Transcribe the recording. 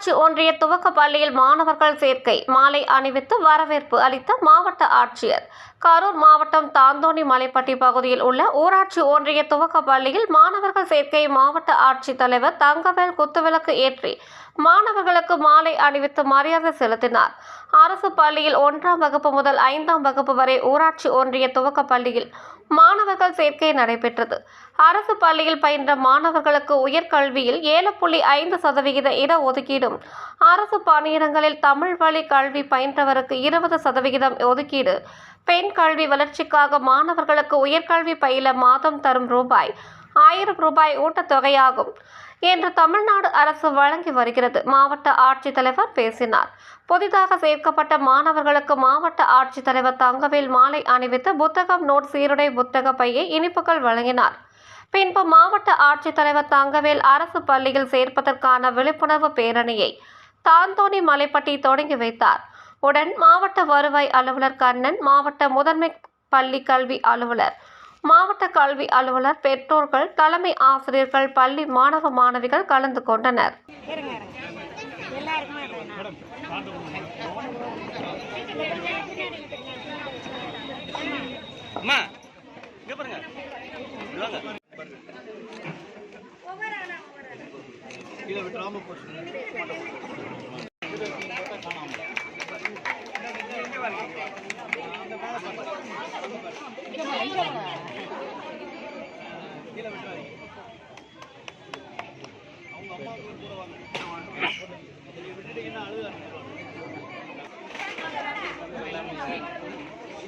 துவக்க பள்ளியில் மாணவர்கள் சேர்க்கை மாலை அணிவித்து வரவேற்பு அளித்த மாவட்ட ஆட்சியர். கரூர் மாவட்டம் தாந்தோணி மலைப்பட்டி பகுதியில் உள்ள ஊராட்சி ஒன்றிய துவக்க பள்ளியில் மாணவர்கள் சேர்க்கை மாவட்ட ஆட்சித்தலைவர் தங்கவேல் குத்துவிளக்கு ஏற்றி மாணவர்களுக்கு மாலை அணிவித்து மரியாதை செலுத்தினார். அரசு பள்ளியில் ஒன்றாம் வகுப்பு முதல் ஐந்தாம் வகுப்பு வரை ஊராட்சி ஒன்றிய துவக்க பள்ளியில் மாணவர்கள் சேர்க்கை நடைபெற்றது. அரசு பள்ளியில் பயின்ற மாணவர்களுக்கு உயர்கல்வியில் ஏழு புள்ளி ஐந்து சதவிகித இடஒதுக்கீடும் அரசு பணியிடங்களில் தமிழ் வழி கல்வி பயின்றவருக்கு இருபது சதவிகிதம் ஒதுக்கீடு பெண் கல்வி வளர்ச்சிக்காக மாணவர்களுக்கு உயர்கல்வி பயில மாதம் தரும் ரூபாய் ஆயிரம் ரூபாய் ஊட்டத்தொகையாகும். என்று தமிழ்நாடு அரசு வழங்கி வருகிறது. மாவட்ட ஆட்சித்தலைவர் பேசினார். புதிதாக சேர்க்கப்பட்ட மாணவர்களுக்கு மாவட்ட ஆட்சித்தலைவர் தங்கவேல் மாலை அணிவித்து புத்தகம் நோட் சீருடை புத்தக பையை இனிப்புகள் வழங்கினார். பின்பு மாவட்ட ஆட்சித்தலைவர் தங்கவேல் அரசு பள்ளியில் சேர்ப்பதற்கான விழிப்புணர்வு பேரணியை தாந்தோணி மலைப்பட்டி தொடங்கி வைத்தார். உடன் மாவட்ட வருவாய் அலுவலர் கண்ணன் மாவட்ட முதன்மை பள்ளி கல்வி அலுவலர் மாவட்ட கல்வி அலுவலர் பெற்றோர்கள் தலைமை ஆசிரியர்கள் பள்ளி மாணவ மாணவிகள் கலந்து கொண்டனர். இதை விட்டுறாம போச்சு